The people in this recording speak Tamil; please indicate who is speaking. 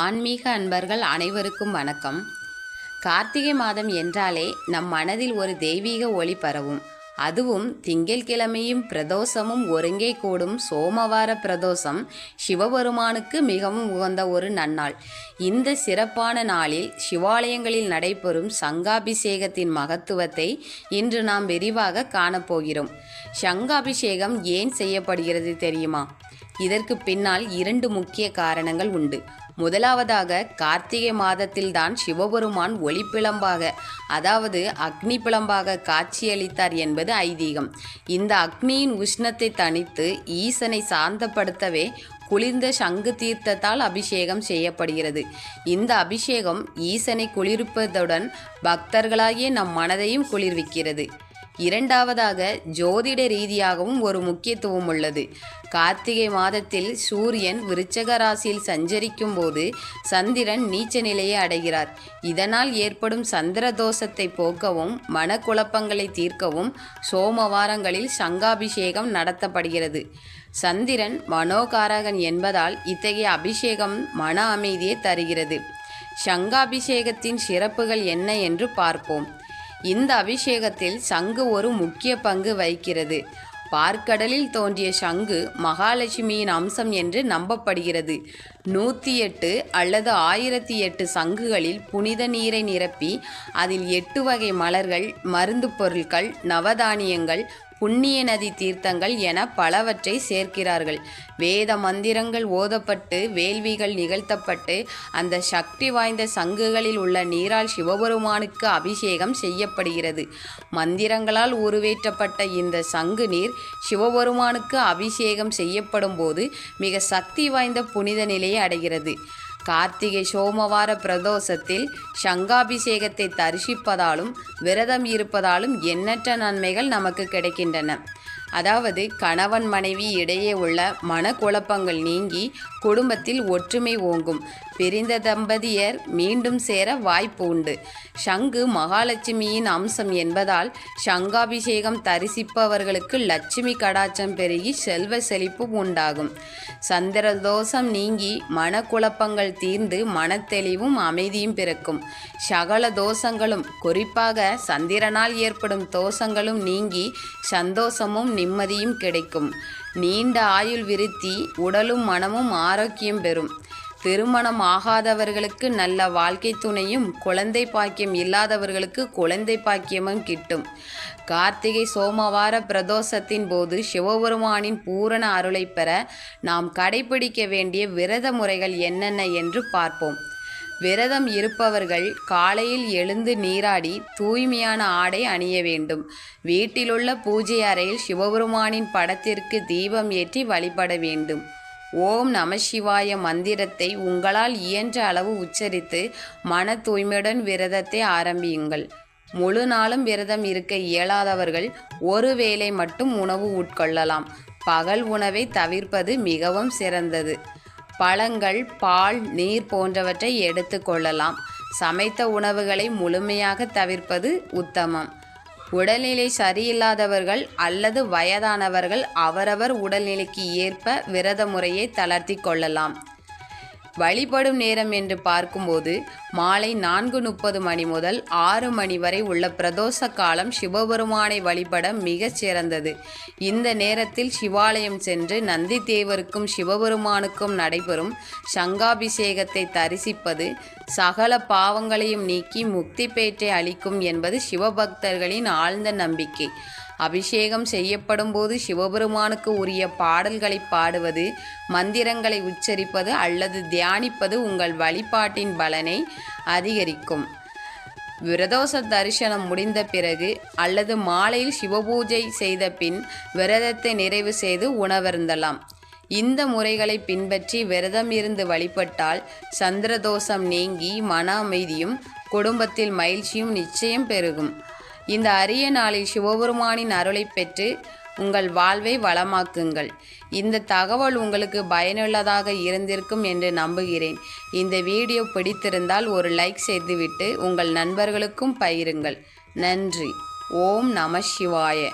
Speaker 1: ஆன்மீக அன்பர்கள் அனைவருக்கும் வணக்கம். கார்த்திகை மாதம் என்றாலே நம் மனதில் ஒரு தெய்வீக ஒளி பரவும். அதுவும் திங்கட்கிழமையும் பிரதோஷமும் ஒருங்கே கூடும் சோமவார பிரதோஷம் சிவபெருமானுக்கு மிகவும் உகந்த ஒரு நன்னாள். இந்த சிறப்பான நாளில் சிவாலயங்களில் நடைபெறும் சங்காபிஷேகத்தின் மகத்துவத்தை இன்று நாம் விரிவாக காணப்போகிறோம் சங்காபிஷேகம் ஏன் செய்யப்படுகிறது தெரியுமா? இதற்கு பின்னால் இரண்டு முக்கிய காரணங்கள் உண்டு. முதலாவதாக கார்த்திகை மாதத்தில்தான் சிவபெருமான் ஒளிப்பிளம்பாக அதாவது அக்னி பிளம்பாக காட்சியளித்தார் என்பது ஐதீகம். இந்த அக்னியின் உஷ்ணத்தை தணித்து ஈசனை சாந்தப்படுத்தவே குளிர்ந்த சங்கு தீர்த்தத்தால் அபிஷேகம் செய்யப்படுகிறது. இந்த அபிஷேகம் ஈசனை குளிர்ப்பதுடன் பக்தர்களாகிய நம் மனதையும் குளிர்விக்கிறது. இரண்டாவதாக ஜோதிட ரீதியாகவும் ஒரு முக்கியத்துவம் உள்ளது. கார்த்திகை மாதத்தில் சூரியன் விருச்சக ராசியில் சஞ்சரிக்கும் போது சந்திரன் நீச்ச நிலையை அடைகிறார். இதனால் ஏற்படும் சந்திர தோஷத்தை போக்கவும் மனக்குழப்பங்களை தீர்க்கவும் சோமவாரங்களில் சங்காபிஷேகம் நடத்தப்படுகிறது. சந்திரன் மனோகாரகன் என்பதால் இத்தகைய அபிஷேகம் மன அமைதியை தருகிறது. சங்காபிஷேகத்தின் சிறப்புகள் என்ன என்று பார்ப்போம். இந்த அபிஷேகத்தில் சங்கு ஒரு முக்கிய பங்கு வகிக்கிறது. பார்க்கடலில் தோன்றிய சங்கு மகாலட்சுமியின் அம்சம் என்று நம்பப்படுகிறது. நூற்றி எட்டு அல்லது ஆயிரத்தி எட்டு சங்குகளில் புனித நீரை நிரப்பி அதில் எட்டு வகை மலர்கள் மருந்து பொருட்கள் நவதானியங்கள் புண்ணிய நதி தீர்த்தங்கள் என பலவற்றை சேர்க்கிறார்கள். வேத மந்திரங்கள் ஓதப்பட்டு வேள்விகள் நிகழ்த்தப்பட்டு அந்த சக்தி வாய்ந்த சங்குகளில் உள்ள நீரால் சிவபெருமானுக்கு அபிஷேகம் செய்யப்படுகிறது. மந்திரங்களால் உருவேற்றப்பட்ட இந்த சங்கு நீர் சிவபெருமானுக்கு அபிஷேகம் செய்யப்படும் போது மிக சக்தி வாய்ந்த புனித நிலையை அடைகிறது. கார்த்திகை சோமவார பிரதோஷத்தில் சங்காபிஷேகத்தை தரிசிப்பதாலும் விரதம் இருப்பதாலும் எண்ணற்ற நன்மைகள் நமக்கு கிடைக்கின்றன. அதாவது கணவன் மனைவி இடையே உள்ள மனக்குழப்பங்கள் நீங்கி குடும்பத்தில் ஒற்றுமை ஓங்கும். பிரிந்த தம்பதியர் மீண்டும் சேர வாய்ப்பு உண்டு. சங்கு மகாலட்சுமியின் அம்சம் என்பதால் சங்காபிஷேகம் தரிசிப்பவர்களுக்கு லட்சுமி கடாச்சம் பெருகி செல்வ செழிப்பு உண்டாகும். சந்திர தோஷம் நீங்கி மனக்குழப்பங்கள் தீர்ந்து மனத்தெளிவும் அமைதியும் பிறக்கும். சகல தோஷங்களும் குறிப்பாக சந்திரனால் ஏற்படும் தோஷங்களும் நீங்கி சந்தோஷமும் நிம்மதியும் கிடைக்கும். நீண்ட ஆயுள் விருத்தி உடலும் மனமும் ஆரோக்கியம் பெறும். திருமணம் ஆகாதவர்களுக்கு நல்ல வாழ்க்கை துணையும் குழந்தை பாக்கியம் இல்லாதவர்களுக்கு குழந்தை பாக்கியமும் கிட்டும். கார்த்திகை சோமவார பிரதோஷத்தின் போது சிவபெருமானின் பூரண அருளை பெற நாம் கடைபிடிக்க வேண்டிய விரத முறைகள் என்னென்ன என்று பார்ப்போம். விரதம் இருப்பவர்கள் காலையில் எழுந்து நீராடி தூய்மையான ஆடை அணிய வேண்டும். வீட்டிலுள்ள பூஜை அறையில் சிவபெருமானின் படத்திற்கு தீபம் ஏற்றி வழிபட வேண்டும். ஓம் நம சிவாய மந்திரத்தை உங்களால் இயன்ற அளவு உச்சரித்து மன தூய்மையுடன் விரதத்தை ஆரம்பியுங்கள். முழு நாளும் விரதம் இருக்க இயலாதவர்கள் ஒரு வேளை மட்டும் உணவு உட்கொள்ளலாம். பகல் உணவை தவிர்ப்பது மிகவும் சிறந்தது. பழங்கள் பால் நீர் போன்றவற்றை எடுத்துக்கொள்ளலாம் சமைத்த உணவுகளை முழுமையாக தவிர்ப்பது உத்தமம். உடல்நிலை சரியில்லாதவர்கள் அல்லது வயதானவர்கள் அவரவர் உடல்நிலைக்கு ஏற்ப விரத முறையை தளர்த்தி கொள்ளலாம். வழிபடும் நேரம் என்று பார்க்கும்போது மாலை நான்கு முப்பது மணி முதல் ஆறு மணி வரை உள்ள பிரதோஷ காலம் சிவபெருமானை வழிபட மிகச் சிறந்தது. இந்த நேரத்தில் சிவாலயம் சென்று நந்தி தேவருக்கும் சிவபெருமானுக்கும் நடைபெறும் சங்காபிஷேகத்தை தரிசிப்பது சகல பாவங்களையும் நீக்கி முக்தி பேற்றை அளிக்கும் என்பது சிவபக்தர்களின் ஆழ்ந்த நம்பிக்கை. அபிஷேகம் செய்யப்படும் போது சிவபெருமானுக்கு உரிய பாடல்களை பாடுவது மந்திரங்களை உச்சரிப்பது அல்லது தியானிப்பது உங்கள் வழிபாட்டின் பலனை அதிகரிக்கும். விரதோஷ தரிசனம் முடிந்த பிறகு அல்லது மாலையில் சிவபூஜை செய்த பின் விரதத்தை நிறைவு செய்து உணவருந்தலாம். இந்த முறைகளை பின்பற்றி விரதம் இருந்து வழிபட்டால் சந்திரதோஷம் நீங்கி மன அமைதியும் குடும்பத்தில் மகிழ்ச்சியும் நிச்சயம் பெருகும். இந்த அரிய நாளில் சிவபெருமானின் அருளை பெற்று உங்கள் வாழ்வை வளமாக்குங்கள். இந்த தகவல் உங்களுக்கு பயனுள்ளதாக இருந்திருக்கும் என்று நம்புகிறேன். இந்த வீடியோ பிடித்திருந்தால் ஒரு லைக் செய்துவிட்டு உங்கள் நண்பர்களுக்கும் பகிருங்கள். நன்றி. ஓம் நம சிவாய.